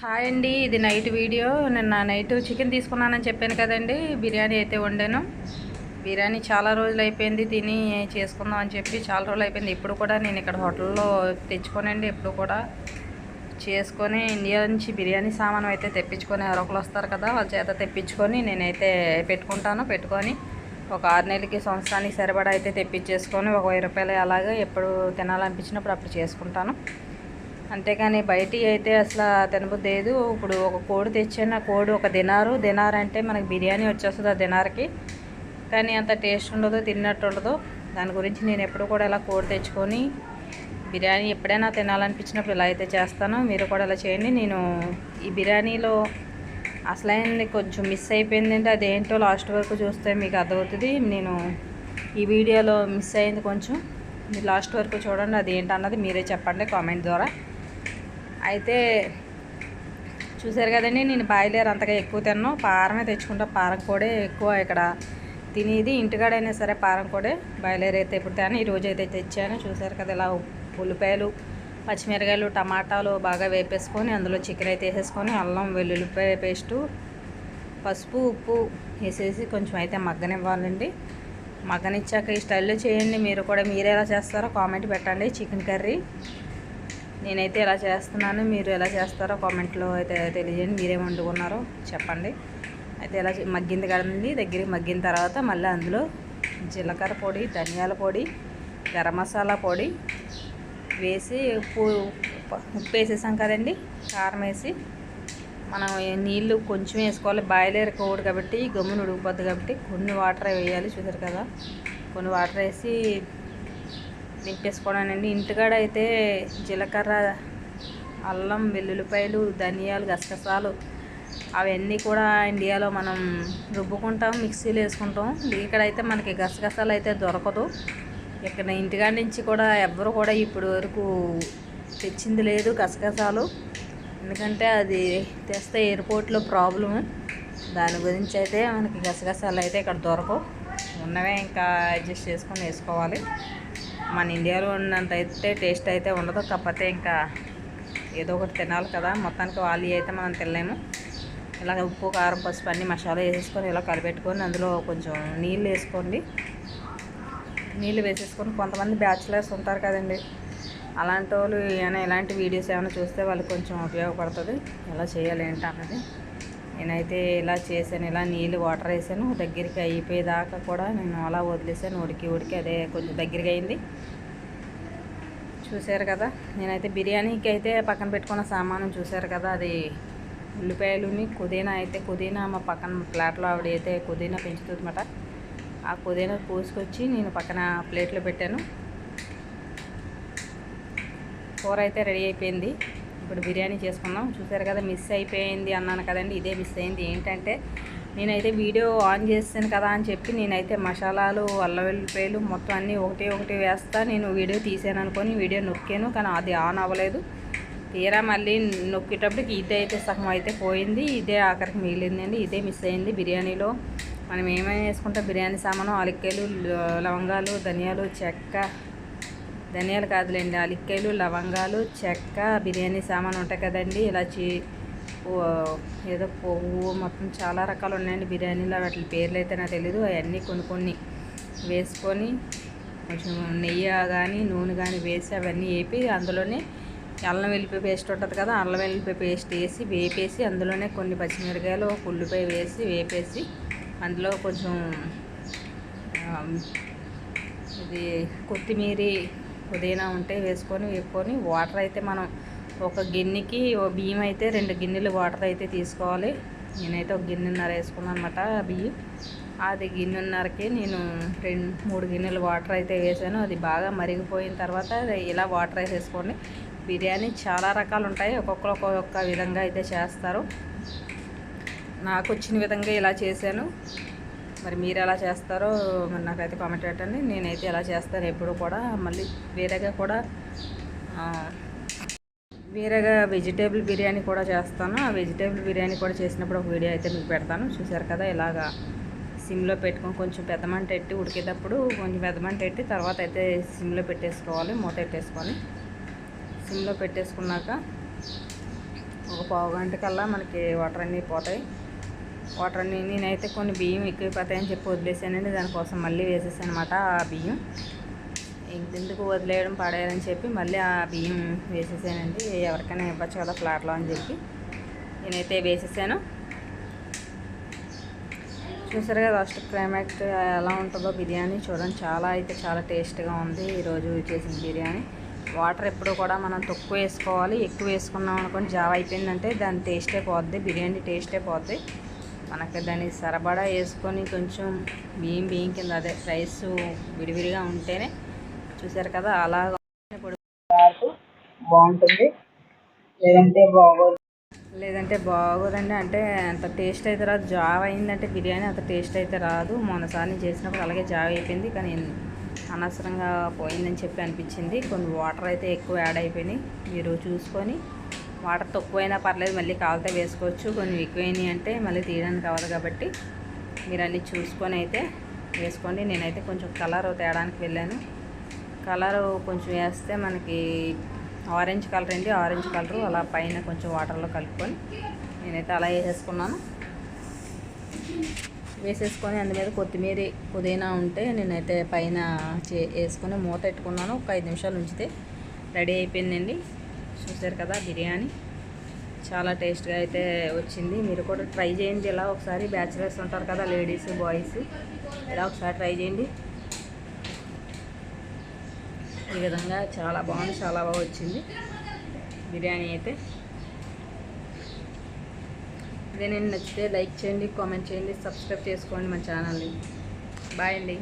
Hi అండి ఇది night video. నిన్న నైట్ చికెన్ తీసుకున్నానని చెప్పాను కదండి బిర్యానీ అయితే వండాను. బిర్యానీ చాలా రోజులు అయిపోయింది తిని చేసుకుందాం అని చెప్పి చాలా రోజులు అయిపోయింది. ఇప్పుడు కూడా నేను ఇక్కడ హోటల్లో తెచ్చుకోనండి ఎప్పుడు కూడా. చేసుకొని ఇండియా నుంచి బిర్యానీ సామాను అయితే తెప్పించుకొని ఎవరొకరు వస్తారు కదా వాళ్ళ చేత తెప్పించుకొని నేనైతే పెట్టుకుంటాను. పెట్టుకొని ఒక ఆరు నెలలకి సంవత్సరానికి సరిపడా అయితే తెప్పించేసుకొని ఒక వెయ్యి రూపాయలు అలాగే ఎప్పుడు తినాలనిపించినప్పుడు అప్పుడు చేసుకుంటాను. అంతేకాని బయటి అయితే అసలు తినబుద్దేదు లేదు. ఇప్పుడు ఒక కోడి తెచ్చిన కోడి ఒక దినారు. దినారు అంటే మనకి బిర్యానీ వచ్చేస్తుంది ఆ దినార్కి. కానీ అంత టేస్ట్ ఉండదు తిన్నట్టు ఉండదు. దాని గురించి నేను ఎప్పుడు కూడా ఇలా కోడి తెచ్చుకొని బిర్యానీ ఎప్పుడైనా తినాలనిపించినప్పుడు ఇలా అయితే చేస్తాను. మీరు కూడా ఇలా చేయండి. నేను ఈ బిర్యానీలో అసలైంది కొంచెం మిస్ అయిపోయిందంటే అదేంటో లాస్ట్ వరకు చూస్తే మీకు అర్థమవుతుంది. నేను ఈ వీడియోలో మిస్ అయింది కొంచెం. మీరు లాస్ట్ వరకు చూడండి అది ఏంటన్నది మీరే చెప్పండి కామెంట్ ద్వారా. అయితే చూసారు కదండి నేను బాయిలేరు అంతగా ఎక్కువ తిన్నాను పారమే తెచ్చుకుంటా పారం కూడా ఎక్కువ ఇక్కడ తినేది. ఇంటికాడైనా సరే పారం కూడా బాయిలేరు అయితే ఇప్పుడు తేను ఈరోజు అయితే తెచ్చాను. చూసారు కదా ఇలా ఉల్లిపాయలు పచ్చిమిరకాయలు టమాటాలు బాగా వేపేసుకొని అందులో చికెన్ అయితే వేసేసుకొని అల్లం వెల్లుల్లిపాయ పేస్టు పసుపు ఉప్పు వేసేసి కొంచెం అయితే మగ్గనివ్వాలండి. మగ్గనిచ్చాక ఈ స్టైల్లో చేయండి. మీరు కూడా మీరు ఎలా చేస్తారో కామెంట్ పెట్టండి. చికెన్ కర్రీ నేనైతే ఎలా చేస్తున్నాను మీరు ఎలా చేస్తారో కామెంట్లో అయితే తెలియజేయండి. మీరేం వండుకున్నారో చెప్పండి. అయితే ఎలా మగ్గింది కదండి దగ్గరికి మగ్గిన తర్వాత మళ్ళీ అందులో జీలకర్ర పొడి ధనియాల పొడి గరం మసాలా పొడి వేసి ఉప్పు ఉప్పు వేసేసాం కదండి కారం వేసి. మనం నీళ్ళు కొంచెం వేసుకోవాలి. బాయిలర్ కోడు కాబట్టి గమ్మును ఉడికిపోద్ది కాబట్టి కొన్ని వాటర్ వేయాలి చూసారు కదా. కొన్ని వాటర్ వేసి దింపేసుకోవడానండి. ఇంటికాడ అయితే జీలకర్ర అల్లం వెల్లుల్లిపాయలు ధనియాలు గసగసాలు అవన్నీ కూడా ఇండియాలో మనం రుబ్బుకుంటాం మిక్సీలో వేసుకుంటాం. ఇక్కడైతే మనకి గసగసాలు అయితే దొరకదు. ఇక్కడ ఇంటికాడ నుంచి కూడా ఎవ్వరు కూడా ఇప్పుడు వరకు తెచ్చింది లేదు గసగసాలు. ఎందుకంటే అది తెస్తే ఎయిర్పోర్ట్లో ప్రాబ్లము. దాని గురించి అయితే మనకి గసగసాలు అయితే ఇక్కడ దొరకవు. ఉన్నవే ఇంకా అడ్జస్ట్ చేసుకొని వేసుకోవాలి. మన ఇండియాలో ఉన్నంత అయితే టేస్ట్ అయితే ఉండదు. కాకపోతే ఇంకా ఏదో ఒకటి తినాలి కదా. మొత్తానికి వాళ్ళు అయితే మనం తినలేము. ఇలా ఉప్పు కారం పసుపు అన్ని మసాలా వేసేసుకొని ఇలా కలిపెట్టుకొని అందులో కొంచెం నీళ్ళు వేసుకోండి. నీళ్ళు వేసేసుకొని కొంతమంది బ్యాచిలర్స్ ఉంటారు కదండి. అలాంటి వాళ్ళు ఏమైనా ఇలాంటి వీడియోస్ ఏమైనా చూస్తే వాళ్ళకి కొంచెం ఉపయోగపడుతుంది. ఎలా చేయాలి ఏంటి అన్నది. నేనైతే ఇలా చేశాను ఇలా నీళ్ళు వాటర్ వేసాను. దగ్గరికి అయిపోయేదాకా కూడా నేను అలా వదిలేసాను ఉడికి ఉడికి అదే కొంచెం దగ్గరికి అయింది. చూశారు కదా నేనైతే బిర్యానీకి అయితే పక్కన పెట్టుకున్న సామాను చూశారు కదా అది ఉల్లిపాయలుని పుదీనా అయితే పుదీనా మా పక్కన ప్లాట్లో ఆవిడ అయితే పుదీనా పెంచుతుంది అనమాట ఆ పుదీనా పూసుకొచ్చి నేను పక్కన ప్లేట్లో పెట్టాను. కూర అయితే రెడీ అయిపోయింది. ఇప్పుడు బిర్యానీ చేసుకుందాం. చూసారు కదా మిస్ అయిపోయింది అన్నాను కదండి. ఇదే మిస్ అయింది. ఏంటంటే నేనైతే వీడియో ఆన్ చేస్తాను కదా అని చెప్పి నేనైతే మసాలాలు అల్లం వెల్లిపాయలు మొత్తం అన్నీ ఒకటి ఒకటి వేస్తా. నేను వీడియో తీసాను అనుకొని వీడియో నొక్కాను కానీ అది ఆన్ అవ్వలేదు. తీరా మళ్ళీ నొక్కేటప్పటికి ఇదే అయితే సగం అయితే పోయింది. ఇదే ఆఖరికి మిగిలిందండి. ఇదే మిస్ అయింది బిర్యానీలో. మనం ఏమేమి వేసుకుంటాం? బిర్యానీ సామాను అలిక్కలు లవంగాలు ధనియాలు చెక్క ధనియాలు కాదులేండి అలిక్కాయలు లవంగాలు చెక్క బిర్యానీ సామాన్ ఉంటాయి కదండి. ఇలాచి ఏదో పువ్వు మొత్తం చాలా రకాలు ఉన్నాయండి బిర్యానీలో. వాటి పేర్లు అయితే నాకు తెలీదు. అవన్నీ కొన్ని కొన్ని వేసుకొని కొంచెం నెయ్యి కానీ నూనె కానీ వేసి అవన్నీ వేపి అందులోనే అల్లం వెల్లిపాయ పేస్ట్ ఉంటుంది కదా అల్లం వెల్లిపాయ పేస్ట్ వేసి వేపేసి అందులోనే కొన్ని పచ్చిమిరకాయలు ఒక ఉల్లిపాయ వేసి వేపేసి అందులో కొంచెం ఇది కొత్తిమీర పుదీనా ఉంటే వేసుకొని వేపుకొని వాటర్ అయితే మనం ఒక గిన్నెకి ఓ బియ్యం అయితే రెండు గిన్నెలు వాటర్ అయితే తీసుకోవాలి. నేనైతే ఒక గిన్నెన్నర వేసుకున్నాను అనమాట బియ్యం. అది గిన్నెన్నరకి నేను రెండు మూడు గిన్నెలు వాటర్ అయితే వేసాను. అది బాగా మరిగిపోయిన తర్వాత ఇలా వాటర్ వేసేసుకోండి. బిర్యానీ చాలా రకాలు ఉంటాయి. ఒక్కొక్కరు ఒక్కొక్క విధంగా అయితే చేస్తారు. నాకు వచ్చిన విధంగా ఇలా చేశాను. మరి మీరు ఎలా చేస్తారో మరి నాకైతే కామెంట్ పెట్టండి. నేనైతే ఎలా చేస్తాను ఎప్పుడు కూడా మళ్ళీ వేరేగా కూడా వేరేగా వెజిటేబుల్ బిర్యానీ కూడా చేస్తాను. ఆ వెజిటేబుల్ బిర్యానీ కూడా చేసినప్పుడు ఒక వీడియో అయితే మీకు పెడతాను. చూసారు కదా ఇలాగా సిమ్లో పెట్టుకొని కొంచెం పెద్దమంట ఎట్టి ఉడికేటప్పుడు కొంచెం పెద్దమంట ఎట్టి తర్వాత అయితే సిమ్లో పెట్టేసుకోవాలి మూత పెట్టేసుకొని. సిమ్లో పెట్టేసుకున్నాక ఒక పావు గంట కల్లా మనకి వాటర్ అన్నీ పోతాయి. వాటర్ నేనైతే కొన్ని బియ్యం ఎక్కువైపోతాయని చెప్పి వదిలేసానండి. దానికోసం మళ్ళీ వేసేసాను అనమాట ఆ బియ్యం. ఎందుకు వదిలేయడం పడేయాలని చెప్పి మళ్ళీ ఆ బియ్యం వేసేసానండి. ఎవరికైనా ఇవ్వచ్చు కదా ఫ్లాట్లో అని చెప్పి. నేనైతే వేసేసాను. చూసారు కదా ఫస్ట్ క్లైమాక్స్ ఎలా ఉంటుందో బిర్యానీ చూడండి. చాలా అయితే చాలా టేస్ట్గా ఉంది ఈరోజు చేసిన బిర్యానీ. వాటర్ ఎప్పుడు కూడా మనం తక్కువ వేసుకోవాలి. ఎక్కువ వేసుకున్నాం అనుకోండి జావ అయిపోయిందంటే దాని టేస్టే పోద్ది బిర్యానీ టేస్టే పోద్ది. మనకి దాన్ని సరబడా వేసుకొని కొంచెం బియ్యం బియ్యం కింద అదే రైస్ విడివిడిగా ఉంటేనే చూసారు కదా అలా బాగుంటుంది. లేదంటే బాగోదు. లేదంటే బాగోదండి. అంటే అంత టేస్ట్ అయితే రాదు. జావ్ అయిందంటే బిర్యానీ అంత టేస్ట్ అయితే రాదు. మొన్నసారి నేను చేసినప్పుడు అలాగే జావ్ అయిపోయింది. కానీ అనవసరంగా పోయిందని చెప్పి అనిపించింది. కొన్ని వాటర్ అయితే ఎక్కువ యాడ్ అయిపోయినాయి. మీరు చూసుకొని వాటర్ తక్కువైనా పర్లేదు మళ్ళీ కావాలితే వేసుకోవచ్చు. కొన్ని ఎక్కువైనాయి అంటే మళ్ళీ తీయడానికి అవ్వదు కాబట్టి మీరు అన్నీ చూసుకొని అయితే వేసుకోండి. నేనైతే కొంచెం కలర్ తేడానికి వెళ్ళాను. కలర్ కొంచెం వేస్తే మనకి ఆరెంజ్ కలర్ అండి. ఆరెంజ్ కలరు అలా పైన కొంచెం వాటర్లో కలుపుకొని నేనైతే అలా వేసేసుకున్నాను. వేసేసుకొని అందు మీద కొత్తిమీర పుదీనా ఉంటే నేనైతే పైన చే వేసుకొని మూత పెట్టుకున్నాను. ఒక ఐదు నిమిషాలు ఉంచితే రెడీ అయిపోయిందండి. చూసారు కదా బిర్యానీ. చాలా టేస్ట్గా అయితే వచ్చింది. మీరు కూడా ట్రై చేయండి ఇలా ఒకసారి. బ్యాచిలర్స్ ఉంటారు కదా లేడీస్ బాయ్స్. ఇలా ఒకసారి ట్రై చేయండి. ఈ విధంగా చాలా బాగుంది చాలా బాగా వచ్చింది బిర్యానీ అయితే. ఇదే నేను నచ్చితే లైక్ చేయండి కామెంట్ చేయండి సబ్స్క్రైబ్ చేసుకోండి మా ఛానల్ని. బాయ్ అండి.